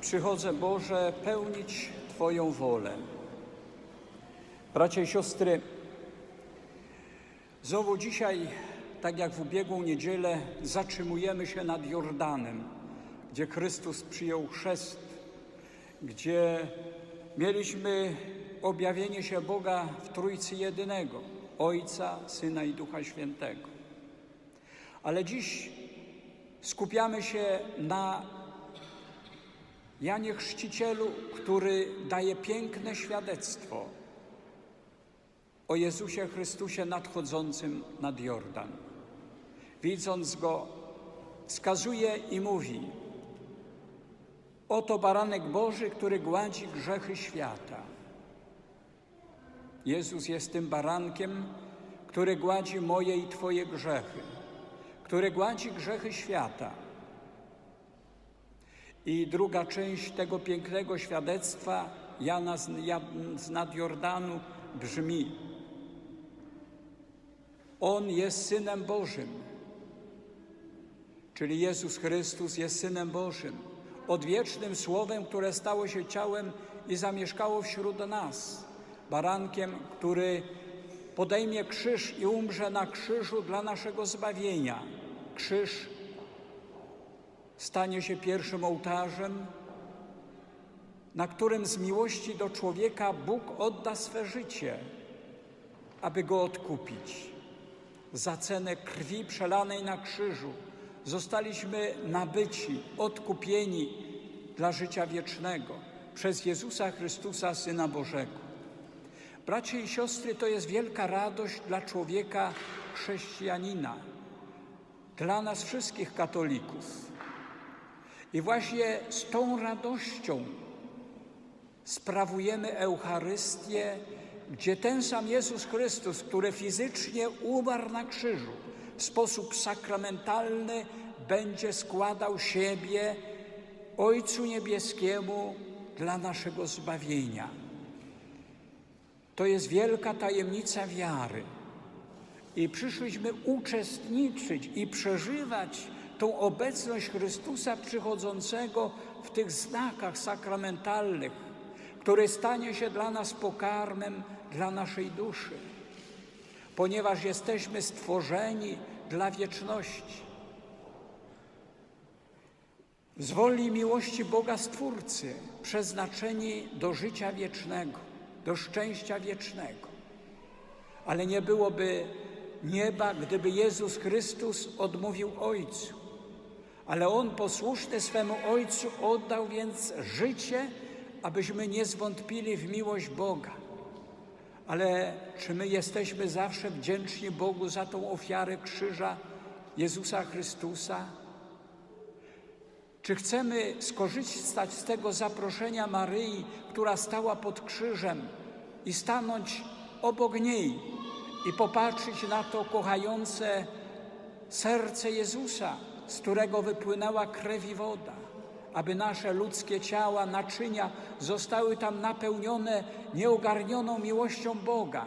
Przychodzę, Boże, pełnić Twoją wolę. Bracia i siostry, znowu dzisiaj, tak jak w ubiegłą niedzielę, zatrzymujemy się nad Jordanem, gdzie Chrystus przyjął chrzest, gdzie mieliśmy objawienie się Boga w Trójcy Jedynego, Ojca, Syna i Ducha Świętego. Ale dziś skupiamy się na Janie Chrzcicielu, który daje piękne świadectwo o Jezusie Chrystusie nadchodzącym nad Jordan. Widząc go, wskazuje i mówi: Oto baranek Boży, który gładzi grzechy świata. Jezus jest tym barankiem, który gładzi moje i Twoje grzechy, który gładzi grzechy świata. I druga część tego pięknego świadectwa Jana z, z nad Jordanu brzmi: On jest synem Bożym, czyli Jezus Chrystus jest synem Bożym, odwiecznym słowem, które stało się ciałem i zamieszkało wśród nas, barankiem, który podejmie krzyż i umrze na krzyżu dla naszego zbawienia. Krzyż stanie się pierwszym ołtarzem, na którym z miłości do człowieka Bóg odda swe życie, aby go odkupić. Za cenę krwi przelanej na krzyżu zostaliśmy nabyci, odkupieni dla życia wiecznego przez Jezusa Chrystusa, Syna Bożego. Bracie i siostry, to jest wielka radość dla człowieka chrześcijanina, dla nas wszystkich katolików. I właśnie z tą radością sprawujemy Eucharystię, gdzie ten sam Jezus Chrystus, który fizycznie umarł na krzyżu, w sposób sakramentalny będzie składał siebie Ojcu Niebieskiemu dla naszego zbawienia. To jest wielka tajemnica wiary. I przyszliśmy uczestniczyć i przeżywać tą obecność Chrystusa przychodzącego w tych znakach sakramentalnych, który stanie się dla nas pokarmem dla naszej duszy, ponieważ jesteśmy stworzeni dla wieczności. Z woli miłości Boga Stwórcy, przeznaczeni do życia wiecznego, do szczęścia wiecznego. Ale nie byłoby nieba, gdyby Jezus Chrystus odmówił Ojcu. Ale On posłuszny swemu Ojcu oddał więc życie, abyśmy nie zwątpili w miłość Boga. Ale czy my jesteśmy zawsze wdzięczni Bogu za tą ofiarę krzyża Jezusa Chrystusa? Czy chcemy skorzystać z tego zaproszenia Maryi, która stała pod krzyżem i stanąć obok niej i popatrzeć na to kochające serce Jezusa, z którego wypłynęła krew i woda, aby nasze ludzkie ciała, naczynia zostały tam napełnione nieogarnioną miłością Boga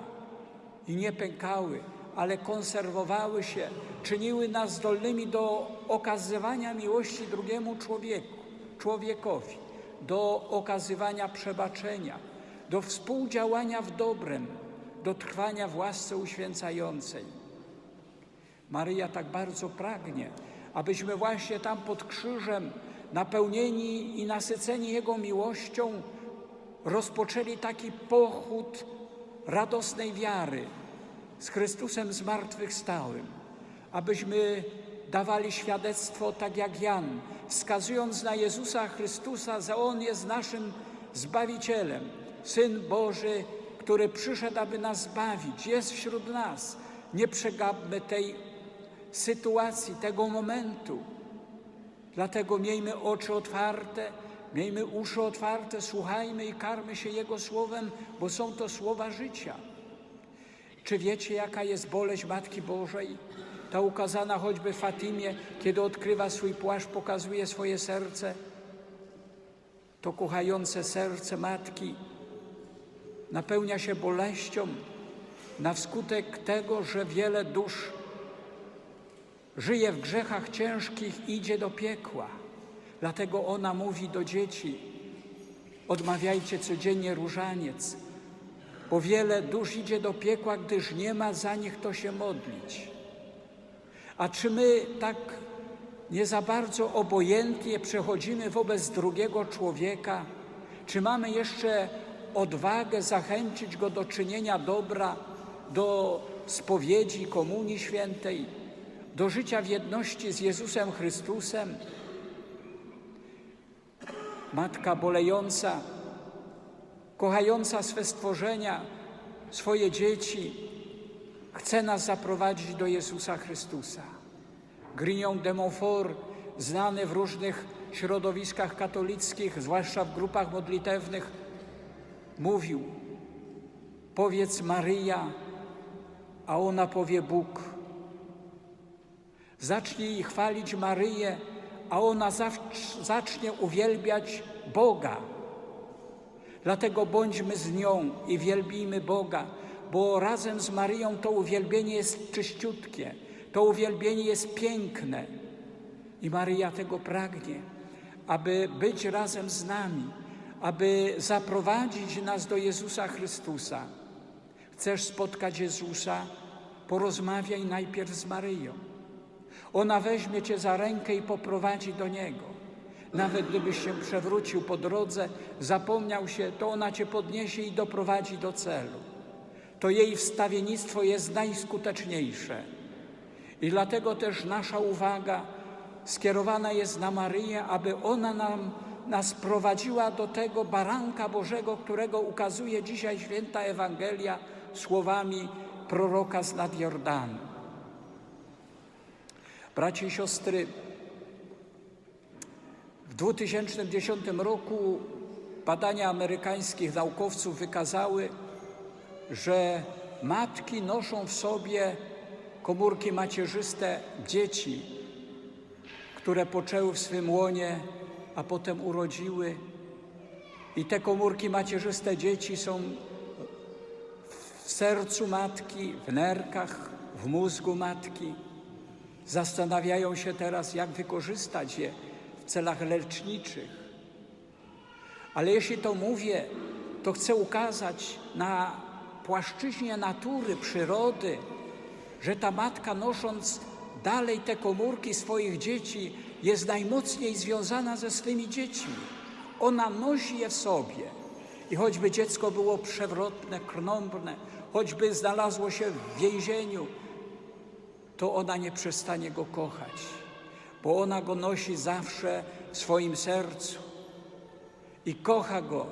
i nie pękały, ale konserwowały się, czyniły nas zdolnymi do okazywania miłości drugiemu człowieku, człowiekowi, do okazywania przebaczenia, do współdziałania w dobrem, do trwania w łasce uświęcającej. Maryja tak bardzo pragnie, abyśmy właśnie tam pod krzyżem, napełnieni i nasyceni Jego miłością, rozpoczęli taki pochód radosnej wiary z Chrystusem zmartwychwstałym, abyśmy dawali świadectwo tak jak Jan, wskazując na Jezusa Chrystusa, że On jest naszym Zbawicielem, Syn Boży, który przyszedł, aby nas zbawić, jest wśród nas. Nie przegapmy tej sytuacji, tego momentu. Dlatego miejmy oczy otwarte, miejmy uszy otwarte, słuchajmy i karmy się Jego Słowem, bo są to słowa życia. Czy wiecie, jaka jest boleść Matki Bożej? Ta ukazana choćby Fatimie, kiedy odkrywa swój płaszcz, pokazuje swoje serce. To kochające serce Matki napełnia się boleścią na wskutek tego, że wiele dusz żyje w grzechach ciężkich idzie do piekła. Dlatego ona mówi do dzieci: odmawiajcie codziennie różaniec, bo wiele dusz idzie do piekła, gdyż nie ma za nich kto się modlić. A czy my tak nie za bardzo obojętnie przechodzimy wobec drugiego człowieka? Czy mamy jeszcze odwagę zachęcić go do czynienia dobra, do spowiedzi Komunii Świętej, do życia w jedności z Jezusem Chrystusem? Matka bolejąca, kochająca swe stworzenia, swoje dzieci, chce nas zaprowadzić do Jezusa Chrystusa. Grignon de Montfort, znany w różnych środowiskach katolickich, zwłaszcza w grupach modlitewnych, mówił: Powiedz Maryja, a ona powie Bóg. Zacznij chwalić Maryję, a ona zac- zacznie uwielbiać Boga. Dlatego bądźmy z nią i wielbijmy Boga, bo razem z Maryją to uwielbienie jest czyściutkie, to uwielbienie jest piękne. I Maryja tego pragnie, aby być razem z nami, aby zaprowadzić nas do Jezusa Chrystusa. Chcesz spotkać Jezusa? Porozmawiaj najpierw z Maryją. Ona weźmie cię za rękę i poprowadzi do Niego. Nawet gdybyś się przewrócił po drodze, zapomniał się, to ona cię podniesie i doprowadzi do celu. To jej wstawiennictwo jest najskuteczniejsze. I dlatego też nasza uwaga skierowana jest na Maryję, aby ona nam, nas prowadziła do tego baranka Bożego, którego ukazuje dzisiaj święta Ewangelia słowami proroka z nad Jordanu. Bracie i siostry, w 2010 roku badania amerykańskich naukowców wykazały, że matki noszą w sobie komórki macierzyste dzieci, które poczęły w swym łonie, a potem urodziły. I te komórki macierzyste dzieci są w sercu matki, w nerkach, w mózgu matki. Zastanawiają się teraz, jak wykorzystać je w celach leczniczych. Ale jeśli to mówię, to chcę ukazać na płaszczyźnie natury, przyrody, że ta matka nosząc dalej te komórki swoich dzieci jest najmocniej związana ze swymi dziećmi. Ona nosi je w sobie. I choćby dziecko było przewrotne, krnąbrne, choćby znalazło się w więzieniu, to ona nie przestanie go kochać, bo ona go nosi zawsze w swoim sercu i kocha go,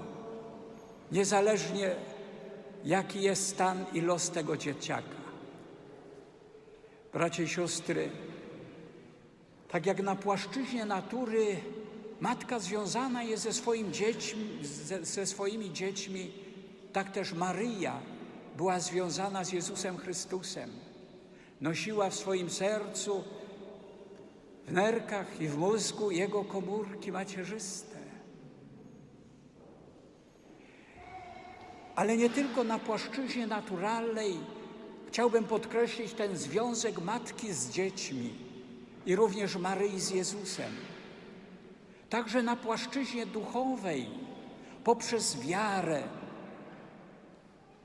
niezależnie jaki jest stan i los tego dzieciaka. Bracie i siostry, tak jak na płaszczyźnie natury matka związana jest ze, swoim dziećmi, ze, ze swoimi dziećmi, tak też Maryja była związana z Jezusem Chrystusem. Nosiła w swoim sercu, w nerkach i w mózgu Jego komórki macierzyste. Ale nie tylko na płaszczyźnie naturalnej chciałbym podkreślić ten związek matki z dziećmi i również Maryi z Jezusem. Także na płaszczyźnie duchowej, poprzez wiarę,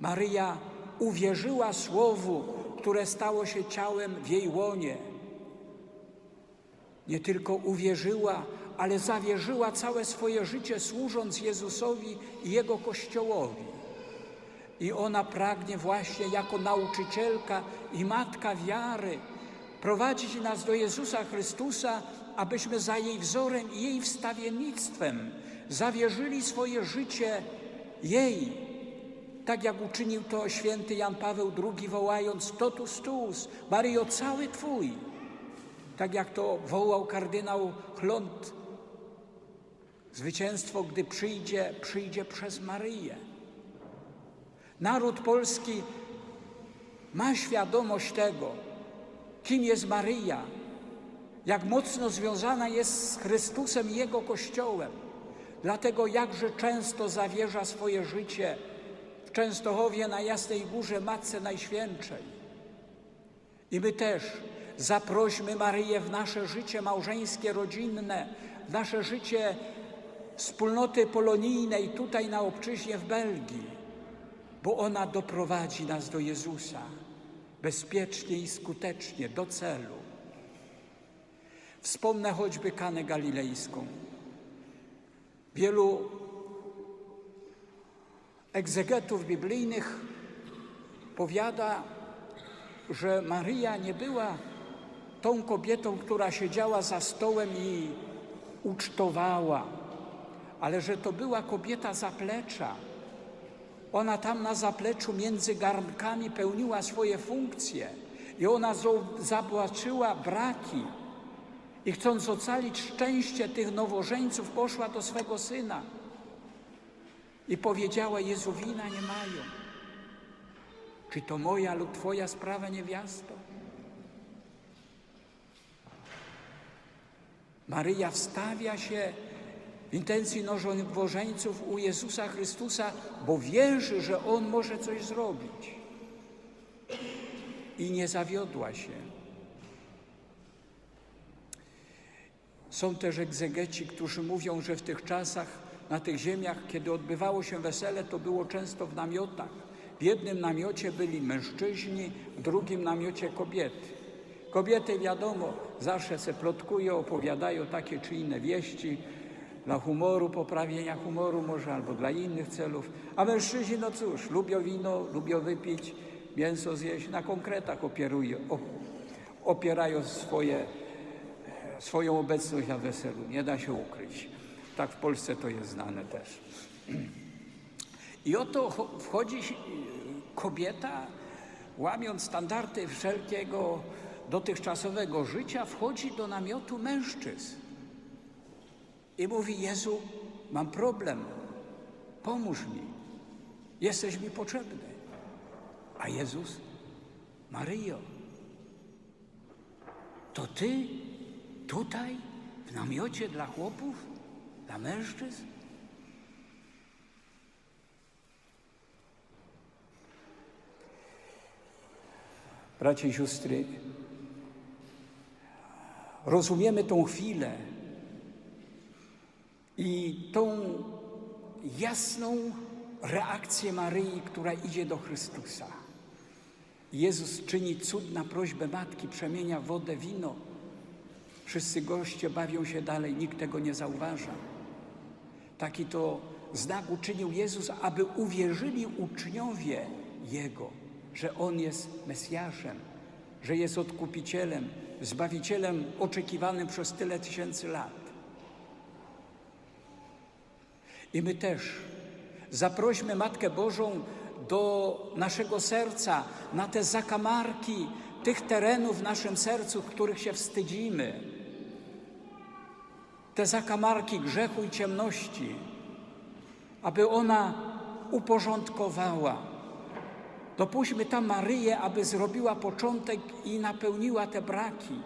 Maryja uwierzyła Słowu, które stało się ciałem w jej łonie. Nie tylko uwierzyła, ale zawierzyła całe swoje życie, służąc Jezusowi i Jego Kościołowi. I ona pragnie właśnie jako nauczycielka i matka wiary prowadzić nas do Jezusa Chrystusa, abyśmy za jej wzorem i jej wstawiennictwem zawierzyli swoje życie jej, tak jak uczynił to święty Jan Paweł II, wołając totus tuus, Maryjo, cały Twój. Tak jak to wołał kardynał Chlont. Zwycięstwo, gdy przyjdzie, przyjdzie przez Maryję. Naród polski ma świadomość tego, kim jest Maryja, jak mocno związana jest z Chrystusem i Jego Kościołem. Dlatego jakże często zawierza swoje życie Częstochowie na Jasnej Górze Matce Najświętszej. I my też zaprośmy Maryję w nasze życie małżeńskie, rodzinne, w nasze życie wspólnoty polonijnej tutaj na obczyźnie w Belgii, bo ona doprowadzi nas do Jezusa bezpiecznie i skutecznie do celu. Wspomnę choćby Kanę Galilejską. Wielu egzegetów biblijnych powiada, że Maryja nie była tą kobietą, która siedziała za stołem i ucztowała, ale że to była kobieta zaplecza. Ona tam na zapleczu między garnkami pełniła swoje funkcje i ona zobaczyła braki i chcąc ocalić szczęście tych nowożeńców, poszła do swego syna i powiedziała: Jezu, wina nie mają. Czy to moja lub Twoja sprawa, niewiasto? Maryja wstawia się w intencji nowożeńców u Jezusa Chrystusa, bo wierzy, że On może coś zrobić. I nie zawiodła się. Są też egzegeci, którzy mówią, że w tych czasach, na tych ziemiach, kiedy odbywało się wesele, to było często w namiotach. W jednym namiocie byli mężczyźni, w drugim namiocie kobiety. Kobiety, wiadomo, zawsze se plotkują, opowiadają takie czy inne wieści, dla humoru, poprawienia humoru może, albo dla innych celów. A mężczyźni, no cóż, lubią wino, lubią wypić, mięso zjeść, na konkretach opierują, opierają swoje swoją obecność na weselu. Nie da się ukryć. Tak w Polsce to jest znane też. I oto wchodzi kobieta, łamiąc standardy wszelkiego dotychczasowego życia, wchodzi do namiotu mężczyzn i mówi: Jezu, mam problem, pomóż mi, jesteś mi potrzebny. A Jezus, Maryjo, to ty Tutaj, w namiocie dla chłopów, dla mężczyzn? Bracie i siostry, rozumiemy tą chwilę i tą jasną reakcję Maryi, która idzie do Chrystusa. Jezus czyni cud na prośbę matki, przemienia wodę wino. Wszyscy goście bawią się dalej, nikt tego nie zauważa. Taki to znak uczynił Jezus, aby uwierzyli uczniowie Jego, że On jest Mesjaszem, że jest Odkupicielem, Zbawicielem oczekiwanym przez tyle tysięcy lat. I my też zaprośmy Matkę Bożą do naszego serca, na te zakamarki tych terenów w naszym sercu, których się wstydzimy, te zakamarki grzechu i ciemności, aby ona uporządkowała. Dopuśćmy tam Maryję, aby zrobiła początek i napełniła te braki,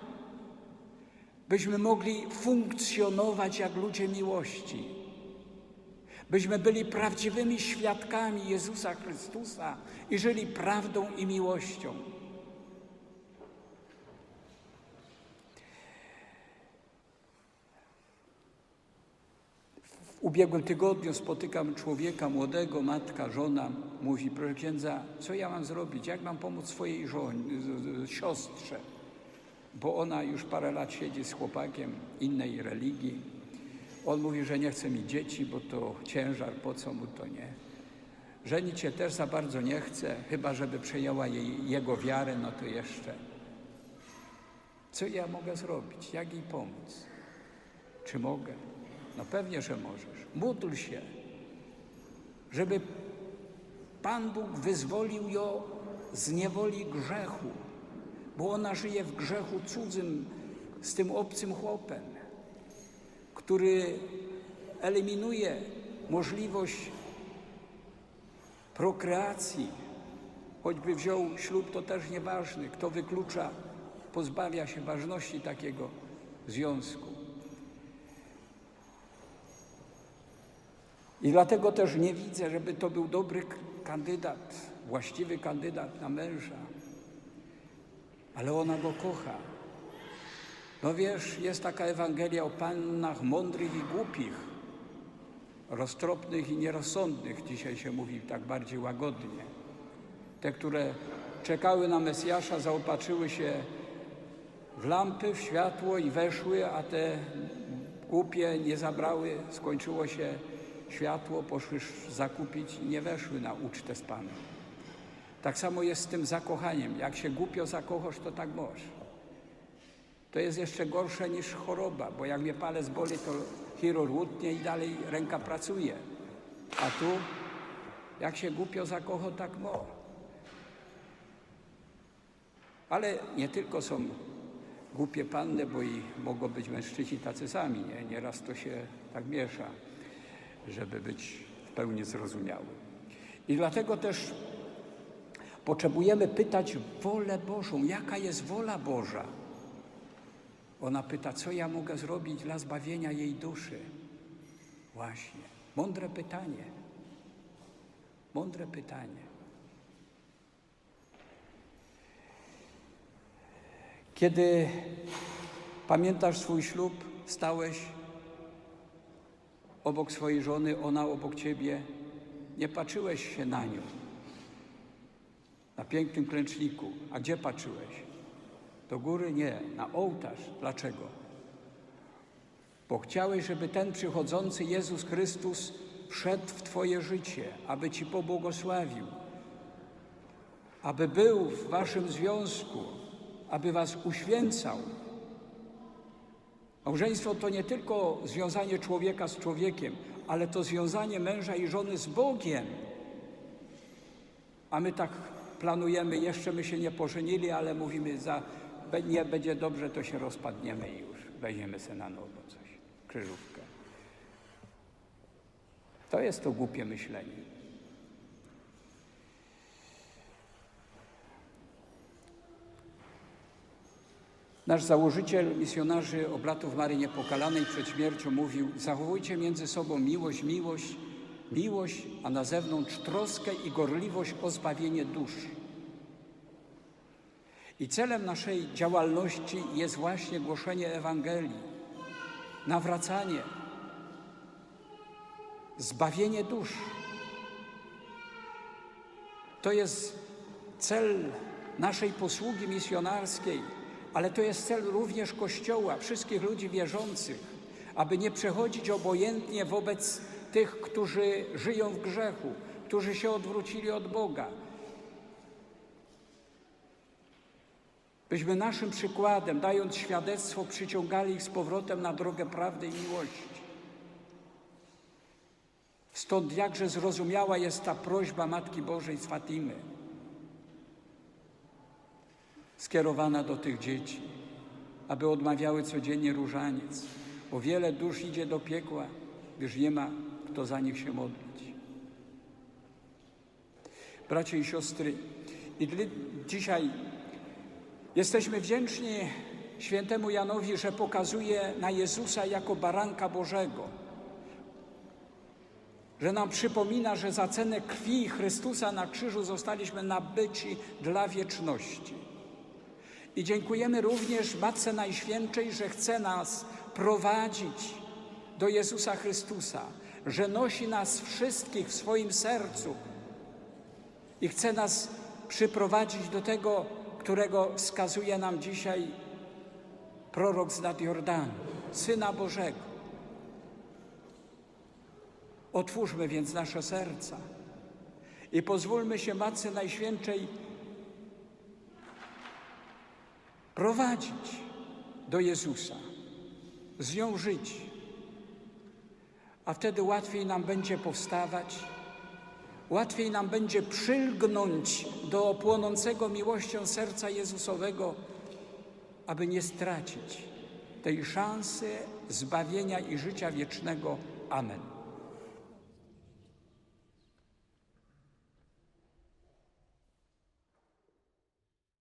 byśmy mogli funkcjonować jak ludzie miłości, byśmy byli prawdziwymi świadkami Jezusa Chrystusa i żyli prawdą i miłością. W ubiegłym tygodniu spotykam człowieka młodego, matka, żona, mówi, proszę księdza, co ja mam zrobić, jak mam pomóc swojej żonie, siostrze, bo ona już parę lat siedzi z chłopakiem innej religii. On mówi, że nie chce mieć dzieci, bo to ciężar, po co mu to nie. Żenić się też za bardzo nie chce, chyba żeby przejęła jej, jego wiarę, no to jeszcze. Co ja mogę zrobić? Jak jej pomóc? Czy mogę? No pewnie, że możesz. Módl się, żeby Pan Bóg wyzwolił ją z niewoli grzechu, bo ona żyje w grzechu cudzym z tym obcym chłopem, który eliminuje możliwość prokreacji. Choćby wziął ślub, to też nieważny. Kto wyklucza, pozbawia się ważności takiego związku. I dlatego też nie widzę, żeby to był dobry kandydat, właściwy kandydat na męża. Ale ona go kocha. No wiesz, jest taka Ewangelia o pannach mądrych i głupich, roztropnych i nierozsądnych, dzisiaj się mówi tak bardziej łagodnie. Te, które czekały na Mesjasza, zaopatrzyły się w lampy, w światło i weszły, a te głupie nie zabrały, skończyło się światło, poszły zakupić i nie weszły na ucztę z Panem. Tak samo jest z tym zakochaniem. Jak się głupio zakochasz, to tak możesz. To jest jeszcze gorsze niż choroba, bo jak mnie palec boli, to chirurg utnie i dalej ręka pracuje. A tu, jak się głupio zakocha, tak może. Ale nie tylko są głupie panny, bo i mogą być mężczyźni tacy sami. Nie? Nieraz to się tak miesza, żeby być w pełni zrozumiałym. I dlatego też potrzebujemy pytać wolę Bożą. Jaka jest wola Boża? Ona pyta, co ja mogę zrobić dla zbawienia jej duszy? Właśnie. Mądre pytanie. Mądre pytanie. Kiedy pamiętasz swój ślub, stałeś obok swojej żony, ona obok ciebie, nie patrzyłeś się na nią, na pięknym klęczniku. A gdzie patrzyłeś? Do góry? Nie, na ołtarz. Dlaczego? Bo chciałeś, żeby ten przychodzący Jezus Chrystus wszedł w Twoje życie, aby Ci pobłogosławił, aby był w Waszym związku, aby Was uświęcał. Małżeństwo to nie tylko związanie człowieka z człowiekiem, ale to związanie męża i żony z Bogiem. A my tak planujemy, jeszcze my się nie pożenili, ale mówimy, za, nie będzie dobrze, to się rozpadniemy i już weźmiemy sobie na nowo coś, krzyżówkę. To jest to głupie myślenie. Nasz założyciel misjonarzy oblatów Maryi Niepokalanej przed śmiercią mówił: Zachowujcie między sobą miłość, miłość, miłość, a na zewnątrz troskę i gorliwość o zbawienie dusz. I celem naszej działalności jest właśnie głoszenie Ewangelii, nawracanie, zbawienie dusz. To jest cel naszej posługi misjonarskiej ale to jest cel również Kościoła, wszystkich ludzi wierzących, aby nie przechodzić obojętnie wobec tych, którzy żyją w grzechu, którzy się odwrócili od Boga. Byśmy naszym przykładem, dając świadectwo, przyciągali ich z powrotem na drogę prawdy i miłości. Stąd jakże zrozumiała jest ta prośba Matki Bożej z Fatimy skierowana do tych dzieci, aby odmawiały codziennie różaniec, bo wiele dusz idzie do piekła, gdyż nie ma kto za nich się modlić. Bracie i siostry, i dzisiaj jesteśmy wdzięczni świętemu Janowi, że pokazuje na Jezusa jako baranka Bożego, że nam przypomina, że za cenę krwi Chrystusa na krzyżu zostaliśmy nabyci dla wieczności. I dziękujemy również Matce Najświętszej, że chce nas prowadzić do Jezusa Chrystusa, że nosi nas wszystkich w swoim sercu i chce nas przyprowadzić do tego, którego wskazuje nam dzisiaj prorok z nad Jordanu, Syna Bożego. Otwórzmy więc nasze serca i pozwólmy się Matce Najświętszej prowadzić do Jezusa, z nią żyć, a wtedy łatwiej nam będzie powstawać, łatwiej nam będzie przylgnąć do płonącego miłością serca Jezusowego, aby nie stracić tej szansy zbawienia i życia wiecznego. Amen.